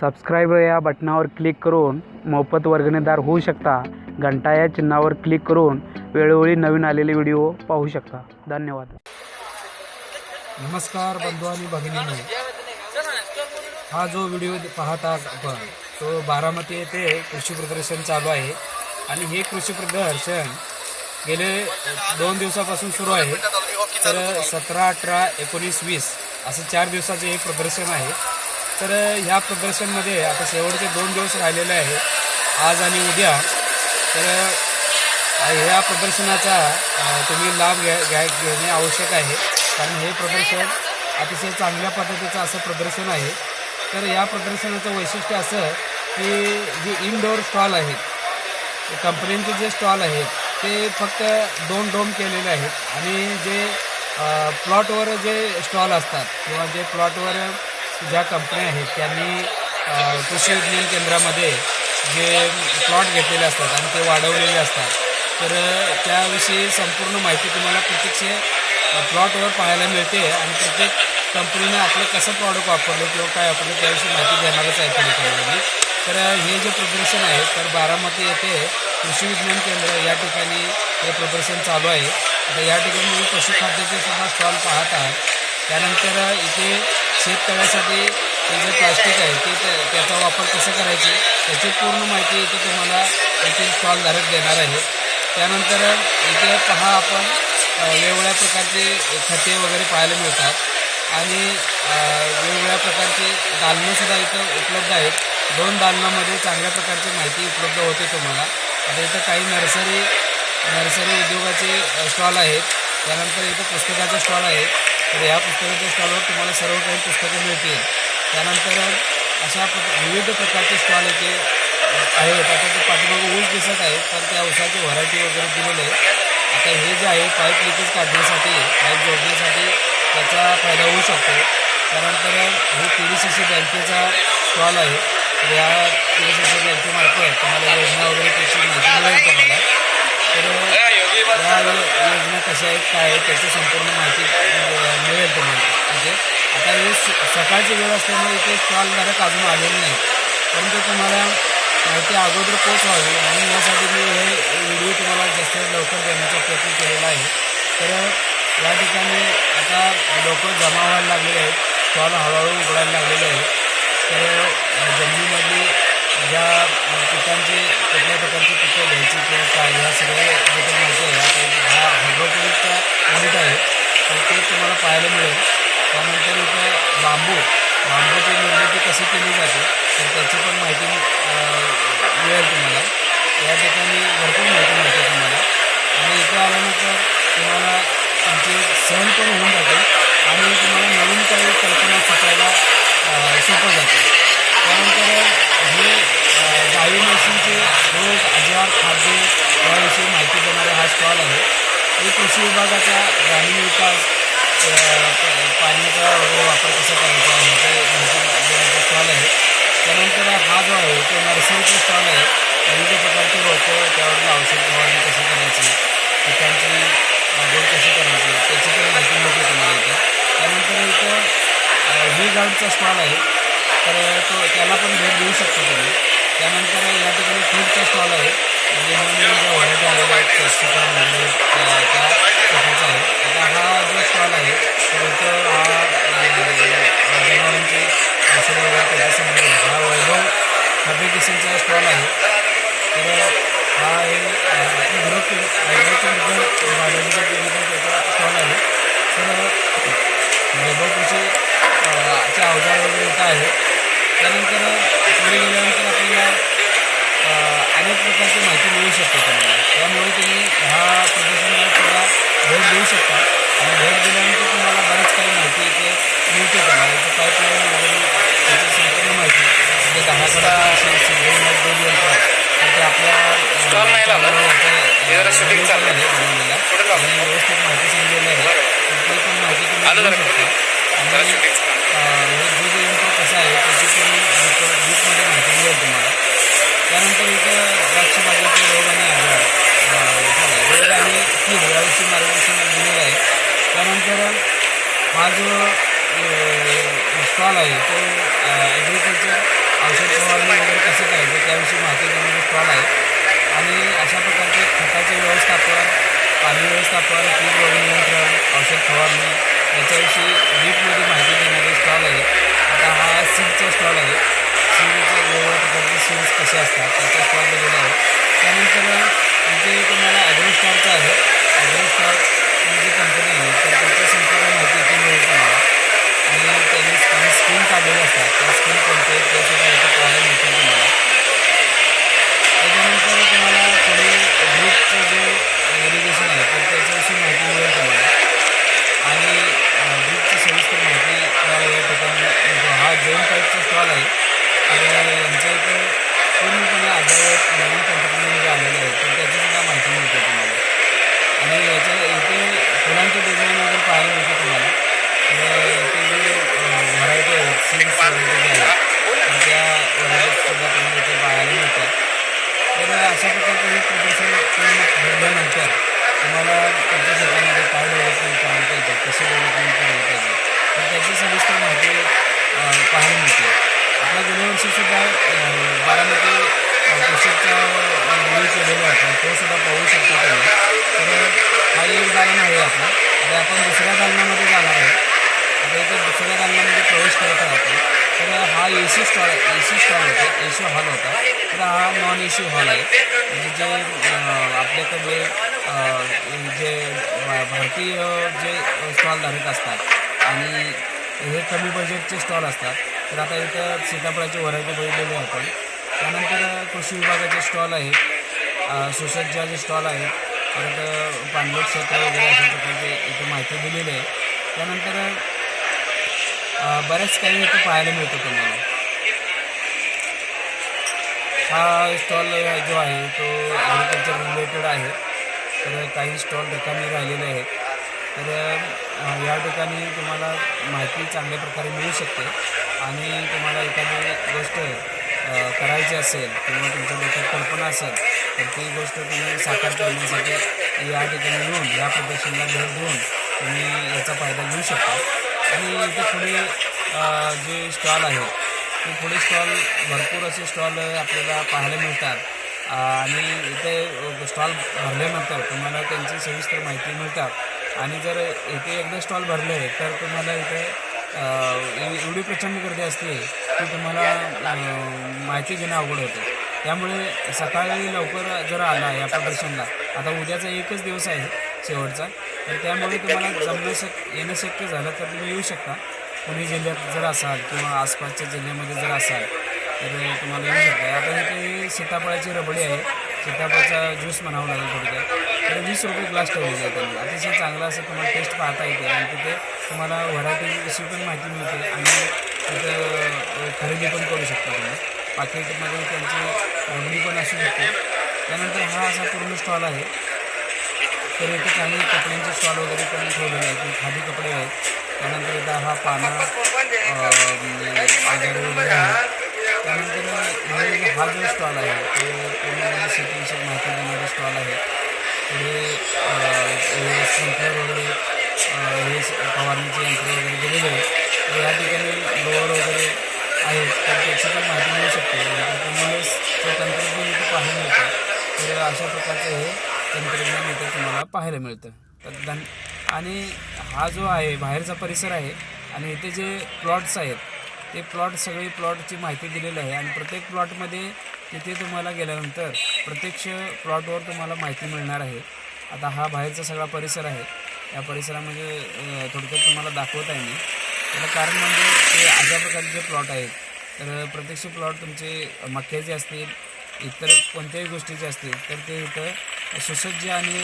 Subscribe या बटनावर click करून मोफत वर्गणीदार होऊ शकता. घंटा या चिन्हावर क्लिक करून वेळोवेळी नवीन आलेले व्हिडिओ पाहू शकता. धन्यवाद. नमस्कार बंधू आणि भगिनींनो. हा जो व्हिडिओ पाहता आपण तो बारामती येथे कृषी प्रदर्शन चालू आहे. आणि हे कृषी प्रदर्शन गेले दोन दिवसापासून सुरू आहे. तर सतरा अठरा एकोणीस वीस असं चार दिवसाचे हे प्रदर्शन आहे. तर ह्या प्रदर्शनमध्ये आता शेवटचे दोन दिवस राहिलेले आहे. आज आणि उद्या. तर ह्या प्रदर्शनाचा तुम्ही लाभ घ्या घ्या घेणे आवश्यक आहे. कारण हे प्रदर्शन अतिशय चांगल्या पद्धतीचं असं प्रदर्शन आहे. तर या प्रदर्शनाचं वैशिष्ट्य असं की जे इनडोअर स्टॉल आहेत कंपन्यांचे जे स्टॉल आहेत ते फक्त दोन डोम केलेले आहेत. आणि जे प्लॉटवर जे स्टॉल असतात किंवा जे प्लॉटवर ज्या कंपन्या आहेत त्यांनी कृषी विज्ञान केंद्रामध्ये जे प्लॉट घेतलेले असतात आणि ते वाढवलेले असतात. तर त्याविषयी संपूर्ण माहिती तुम्हाला प्रत्यक्ष प्लॉटवर पाहायला मिळते आणि प्रत्येक कंपनीने आपलं कसं प्रॉडक्ट वापरलं किंवा काय वापरलं त्याविषयी माहिती देणारच आहे तुम्ही तर हे जे प्रदर्शन आहे तर बारामती येथे कृषी विज्ञान केंद्र या ठिकाणी हे प्रदर्शन चालू आहे. आता या ठिकाणी मी पशुखाद्याचे सुद्धा स्टॉल पाहत आहात. त्यानंतर इथे शेततळ्यासाठी हे जे प्लास्टिक आहे ते त्याचा वापर कसं करायचे त्याची पूर्ण माहिती इथे तुम्हाला येथील स्टॉलधारक देणार आहे. त्यानंतर इथे पहा आपण वेगवेगळ्या प्रकारचे खते वगैरे पाहायला मिळतात. आणि वेगवेगळ्या प्रकारचे दालनंसुद्धा इथं उपलब्ध आहेत. दोन दालनामध्ये चांगल्या प्रकारची माहिती उपलब्ध होते तुम्हाला. आता इथं काही नर्सरी नर्सरी उद्योगाचे स्टॉल आहेत. त्यानंतर इथं पुस्तकाचा स्टॉल आहे तर ह्या पुस्तकाच्या स्टॉलवर तुम्हाला सर्व काही पुस्तकं मिळतील. त्यानंतर अशा प्र विविध प्रकारचे स्टॉल इथे आहेत. आता ते पाठीमागं ऊस दिसत आहे तर त्या ऊसाची व्हरायटी वगैरे दिलेली आहे. आता हे जे आहे पाईप लिकेज काढण्यासाठी पाईप जोडण्यासाठी त्याचा फायदा होऊ शकतो. त्यानंतर हे पी डी सी सी बँकेचा स्टॉल आहे. तर या पी डी सी सी बँकेमार्फत तुम्हाला योजना वगैरे त्याची माहिती मिळेल तुम्हाला. तर या योजना कशा आहेत काय आहेत त्याची संपूर्ण माहिती मिळेल तुम्हाला. म्हणजे आता हे स- सकाळची वेळ असल्यामुळे इथे स्टॉलधारक अजून आलेले नाहीत. परंतु तुम्हाला माहिती अगोदर पोचवावी आणि यासाठी मी हे व्हिडिओ तुम्हाला जास्त लवकर देण्याचा प्रयत्न केलेला आहे. तर या ठिकाणी आता लोक जमा व्हायला लागलेले आहेत. स्टॉल हळूहळू उघडायला लागलेले आहेत. तर जमिनीमधली या पिकांची कुठल्या प्रकारची पिकं घ्यायची किंवा काय ह्या सगळ्या काही माहिती आहे. आता हा हायड्रोपोनिकचा पॉईंट आहे. तर ते तुम्हाला पाहायला मिळेल. त्यानंतर इथं बांबू. बांबूची निर्मिती कशी केली जाते तर त्याची पण माहिती मिळेल तुम्हाला. या ठिकाणी भरपूर माहिती मिळते तुम्हाला. आणि इथे आल्यानंतर तुम्हाला तुमचे सहन पण होऊन जाते आणि तुम्हाला नवीन काही कल्पना सुचायला सोपं जाते त्यानंतर हे अ, गाई म्हशींचे रोग आजार याविषयी माहिती देणारा हा स्टॉल आहे. हे कृषी विभागाचा ग्रामीण विकास पाण्याचा वगैरे वापर कसा करायचा म्हणजे माहिती देण्याचा स्टॉल आहे. त्यानंतर हा जो आहे तो नर्सरीचा स्टॉल आहे. विविध प्रकारचे रोपं त्यावरील औषध फवारणी कशी करायची पिकांची लागवड कशी करायची त्याची पण माहिती मिळते तुम्हाला इथं. त्यानंतर इथं व्ही गार्डचा स्टॉल आहे. तर तो त्याला पण भेट देऊ शकता तुम्ही. त्यानंतर या ठिकाणी फ्रूटचा स्टॉल आहे. म्हणजे आहे आता हा जो स्टॉल आहे तर इथं हा आहे. हा वैभव स्टॉल आहे तर हा त्याचा स्टॉल आहे तर वैभव कृषी चे अवजार वगैरे इथं आहे त्यानंतर पुढे गेल्यानंतर आपल्याला अनेक प्रकारची माहिती मिळू शकते तुम्हाला. त्यामुळे तुम्ही ह्या प्रदर्शनाला सुद्धा भेट देऊ शकता. आणि भेट दिल्यानंतर तुम्हाला बरंच काही माहिती इथे मिळते तुम्हाला. इथे पाईपलाईन वगैरे त्याची संपूर्ण माहिती. म्हणजे दहा गडाची असेल सिंगल मॅच दोन यंत्र तर ते आपल्या. हे. बनवलेला? आणि व्यवस्थित माहिती सांगितलेली आहे. ते पण माहिती तुम्ही शकता. आणि हे दूध यंत्र कसं आहे त्याची तुम्ही डीपमध्ये माहिती मिळेल तुम्हाला. त्यानंतर इथं द्राक्ष बागेचे रोग आणि आजार रोग आणि कीड याविषयी मार्गदर्शन दिलेलं आहे त्यानंतर हा जो स्टॉल आहे तो ॲग्रिकल्चर औषध फवारणी वगैरे कसं करायचं त्याविषयी माहिती देणारा स्टॉल आहे. आणि अशा प्रकारचे खताचे व्यवस्थापन पाणी व्यवस्थापन पीक रोग नियंत्रण औषध फवारणी याच्याविषयी डीपमध्ये माहिती देणारे स्टॉल आहे. आता हा सीडचा स्टॉल आहे सीडचे वेगवेगळ्या प्रकारचे सीड्स कसे असतात त्याचा स्टॉल दिलेला आहे त्यानंतर इथे तुम्हाला ॲग्रोस्टारचं आहे ॲग्रोस्टार ही जी कंपनी आहे तर त्याची संपूर्ण माहिती इथे मिळेल तुम्हाला आणि त्यांनी काही स्कीम काढलेल्या असतात त्या स्कीम कोणत्या आहेत ते सुद्धा इथे पाहायला मिळतील तुम्हाला त्याच्यानंतर तुम्हाला पुढे ग्रुपचं जे इरिगेशन आहे तर त्याच्याविषयी माहिती मिळेल तुम्हाला आणि ग्रुपची सविस्तर माहिती तुम्हाला या ठिकाणी मिळतो हा जैन टाईपचा स्टॉल आहे तर यांच्या इथं पूर्णपणे अद्ययावत नवीन तंत्रज्ञान जे आलेलं आहे तर त्याची सुद्धा माहिती मिळते तुम्हाला आणि याच्या इथे फुलांचे डिझाईन वगैरे पाहायला मिळतं तुम्हाला. जे व्हरायटी आहेत सीड्स व्हरायटी आहेत त्या व्हरायटीज तुम्हाला इथे पाहायला मिळतात. तर अशा प्रकारचं हे प्रदर्शन पूर्ण तुम्हाला तुमच्या शेतामध्ये काय डेव्हलपमेंट करायला पाहिजे कसे डेव्हलपमेंट करायला पाहिजे तर त्याची सविस्तर माहिती पाहायला मिळते. आपल्या गेल्या वर्षीसुद्धा बारामती अं, कृषीचा रिव्ह्यू केलेला तो सुद्धा पाहू शकतो तुम्ही. तर हा एक दालन आहे आपला. आता आपण दुसऱ्या दालनामध्ये जाणार आहे. आता इथे दुसऱ्या दालनामध्ये प्रवेश करत आहोत तर हा A C stall A C stall होता. ए सी हॉल होता. तर हा नॉन ए सी हॉल आहे. म्हणजे जे अं, आपल्याकडले जे भारतीय जे स्टॉलधारक असतात आणि हे कमी बजेटचे स्टॉल असतात. तर आता इथं सीताफळाची व्हरायटी बघितलेली आपण. त्यानंतर कृषी विभागाचे स्टॉल आहेत सुसज्जाचे स्टॉल आहेत परत पाणलोट क्षेत्र वगैरे अशा प्रकारचे इथं माहिती दिलेली आहे. त्यानंतर बऱ्याच काही इथं पाहायला मिळतं तुम्हाला. हा स्टॉल जो आहे तो ॲग्रिकल्चर रिलेटेड आहे. तर काही स्टॉल रिकामी राहिलेले आहेत. तर या ठिकाणी तुम्हाला माहिती चांगल्या प्रकारे मिळू शकते. आणि तुम्हाला एखादी गोष्ट करायची असेल किंवा तुमच्या डोक्यात कल्पना असेल तर ती गोष्ट तुम्ही साकार करण्यासाठी या ठिकाणी येऊन या प्रदर्शनाला भेट देऊन तुम्ही याचा फायदा घेऊ शकता. आणि इथे पुढे जे स्टॉल आहेत ते पुढे स्टॉल भरपूर असे स्टॉल आपल्याला पाहायला मिळतात. आणि इथे स्टॉल भरल्यानंतर तुम्हाला त्यांची सविस्तर माहिती मिळतात. आणि जर इथे एकदा स्टॉल भरले तर तुम्हाला इथे एवढी प्रचंड गर्दी असते की तुम्हाला माहिती घेणं अवघड होतं. त्यामुळे सकाळी लवकर जर आला या प्रदर्शनला आता उद्याचा एकच दिवस आहे शेवटचा तर त्यामुळे तुम्हाला जमणं शक येणं शक्य झालं तर तुम्ही येऊ शकता. पुणे जिल्ह्यात जर असाल किंवा आसपासच्या जिल्ह्यामध्ये जर असाल तर तुम्हाला येऊ शकता. आता इथे सीताफळाची रबडी आहे. सीताफळाचा ज्यूस म्हणावं लागेल थोडक्यात. तर वीस रुपये ग्लास ठेवलेला आहे त्यांनी अतिशय चांगला असं तुम्हाला टेस्ट पाहता येते आणि तिथे तुम्हाला व्हरायटीविषयी पण माहिती मिळते आणि तिथं खरेदी पण करू शकता तुम्ही. पाकिटमध्ये त्यांची रबडी पण असू शकते त्यानंतर हा असा पूर्ण स्टॉल आहे. तर इथे काही कपड्यांचे स्टॉल वगैरे पण ठेवलेले आहेत. खादी कपडे आहेत. त्यानंतर इथं हा पाना आजार वगैरे आहे त्यानंतर हे हा जो स्टॉल आहे तो पूर्ण सिटीविषयी माहिती देणारा स्टॉल आहे. पुढे स्प्रिंकलर वगैरे हे फवारणीचे यंत्र वगैरे दिलेले आहे या ठिकाणी लोअर वगैरे आहेत तर त्याची पण माहिती मिळू शकते. त्यामुळे ते तंत्रज्ञान इथे पाहायला मिळतं. तर अशा प्रकारचं हे तंत्रज्ञान इथे तुम्हाला पाहायला मिळतं. तर धन आणि हा जो आहे बाहेरचा परिसर आहे आणि इथे जे प्लॉट्स आहेत ते प्लॉट सगळी प्लॉटची माहिती दिलेली आहे आणि प्रत्येक प्लॉटमध्ये तिथे तुम्हाला गेल्यानंतर प्रत्यक्ष प्लॉटवर तुम्हाला माहिती मिळणार आहे. आता हा बाहेरचा सगळा परिसर आहे. या परिसरामध्ये थोडक्यात तुम्हाला दाखवत आहे मी. त्याला कारण म्हणजे ते अशा प्रकारचे जे प्लॉट आहेत तर प्रत्यक्ष प्लॉट तुमचे मक्याचे असतील इतर कोणत्याही गोष्टीचे असतील तर ते इथं सुसज्ज आणि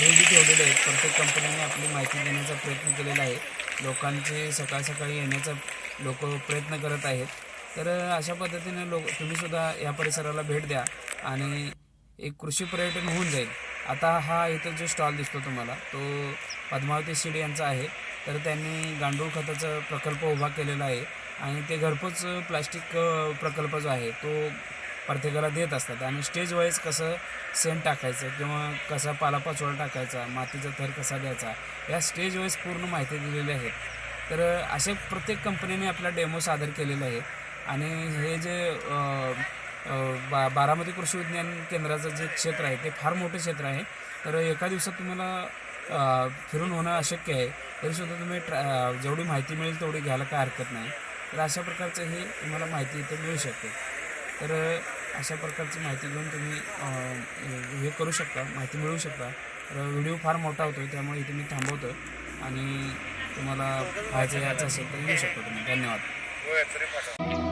रेडी ठेवलेले आहेत. प्रत्येक कंपनीने आपली माहिती देण्याचा प्रयत्न केलेला आहे. लोकांचे सकाळ सकाळी येण्याचा लोक प्रयत्न करत आहेत. तर अशा पद्धतीने लोक तुम्हीसुद्धा या परिसराला भेट द्या आणि एक कृषी पर्यटन होऊन जाईल. आता हा इथं जो स्टॉल दिसतो तुम्हाला तो पद्मावती शिडी यांचा आहे. तर त्यांनी गांडूळ खताचा प्रकल्प उभा केलेला आहे आणि ते घरपोच प्लास्टिक प्रकल्प जो आहे तो प्रत्येकाला देत असतात. आणि स्टेज वाईज कसं सेंट टाकायचं किंवा कसा पालापाचोळा टाकायचा मातीचा थर कसा द्यायचा या स्टेज वाईज पूर्ण माहिती दिलेली आहे. तर असे प्रत्येक कंपनीने आपला डेमो सादर केलेला आहे. आणि हे जे बा बारामती कृषी विज्ञान केंद्राचं जे क्षेत्र आहे ते फार मोठं क्षेत्र आहे. तर एका दिवसात तुम्हाला फिरून होणं अशक्य आहे. तरीसुद्धा तुम्ही ट्रा जेवढी माहिती मिळेल तेवढी घ्यायला काय हरकत नाही. तर अशा प्रकारचं हे तुम्हाला माहिती इथे मिळू शकते. तर अशा प्रकारची माहिती घेऊन तुम्ही हे करू शकता माहिती मिळवू शकता. तर व्हिडिओ फार मोठा होतो त्यामुळे इथे मी थांबवतो आणि तुम्हाला पाहायचं यायचं असेल तर येऊ शकतो तुम्ही. धन्यवाद.